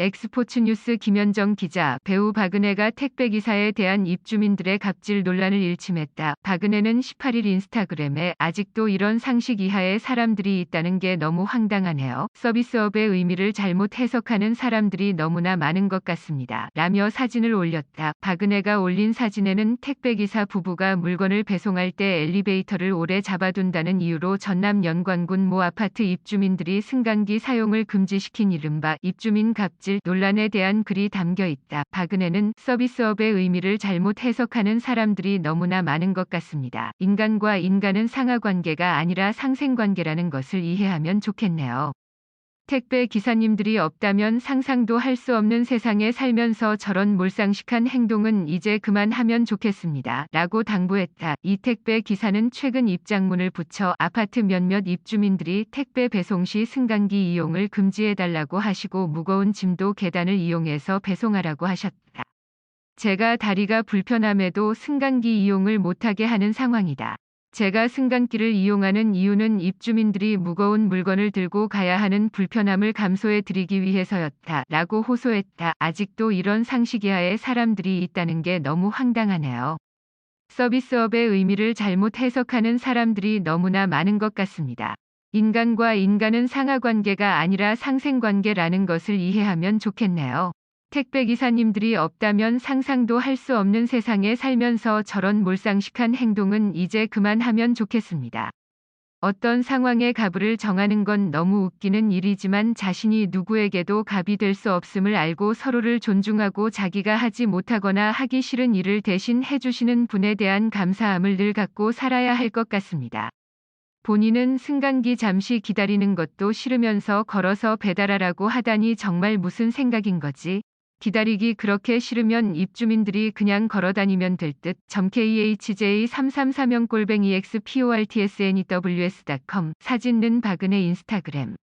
엑스포츠 뉴스 김현정 기자, 배우 박은혜가 택배 기사에 대한 입주민들의 갑질 논란을 일침했다. 박은혜는 18일 인스타그램에 아직도 이런 상식 이하의 사람들이 있다는 게 너무 황당하네요. 서비스업의 의미를 잘못 해석하는 사람들이 너무나 많은 것 같습니다. 라며 사진을 올렸다. 박은혜가 올린 사진에는 택배 기사 부부가 물건을 배송할 때 엘리베이터를 오래 잡아둔다는 이유로 전남 연관군 모 아파트 입주민들이 승강기 사용을 금지시킨 이른바 입주민 갑질 갑질 논란에 대한 글이 담겨 있다. 박은혜는 서비스업의 의미를 잘못 해석하는 사람들이 너무나 많은 것 같습니다. 인간과 인간은 상하 관계가 아니라 상생 관계라는 것을 이해하면 좋겠네요. 택배 기사님들이 없다면 상상도 할 수 없는 세상에 살면서 저런 몰상식한 행동은 이제 그만하면 좋겠습니다. 라고 당부했다. 이 택배 기사는 최근 입장문을 붙여 아파트 몇몇 입주민들이 택배 배송 시 승강기 이용을 금지해달라고 하시고 무거운 짐도 계단을 이용해서 배송하라고 하셨다. 제가 다리가 불편함에도 승강기 이용을 못하게 하는 상황이다. 제가 승강길을 이용하는 이유는 입주민들이 무거운 물건을 들고 가야 하는 불편함을 감소해 드리기 위해서였다. 라고 호소했다. 아직도 이런 상식 이하의 사람들이 있다는 게 너무 황당하네요. 서비스업의 의미를 잘못 해석하는 사람들이 너무나 많은 것 같습니다. 인간과 인간은 상하관계가 아니라 상생관계라는 것을 이해하면 좋겠네요. 택배 기사님들이 없다면 상상도 할 수 없는 세상에 살면서 저런 몰상식한 행동은 이제 그만하면 좋겠습니다. 어떤 상황에 가부를 정하는 건 너무 웃기는 일이지만 자신이 누구에게도 갑이 될 수 없음을 알고 서로를 존중하고 자기가 하지 못하거나 하기 싫은 일을 대신 해주시는 분에 대한 감사함을 늘 갖고 살아야 할 것 같습니다. 본인은 승강기 잠시 기다리는 것도 싫으면서 걸어서 배달하라고 하다니 정말 무슨 생각인 거지? 기다리기 그렇게 싫으면 입주민들이 그냥 걸어 다니면 될 듯. KHJ333명 골뱅이 xportsnews.com 사진는 박은혜 인스타그램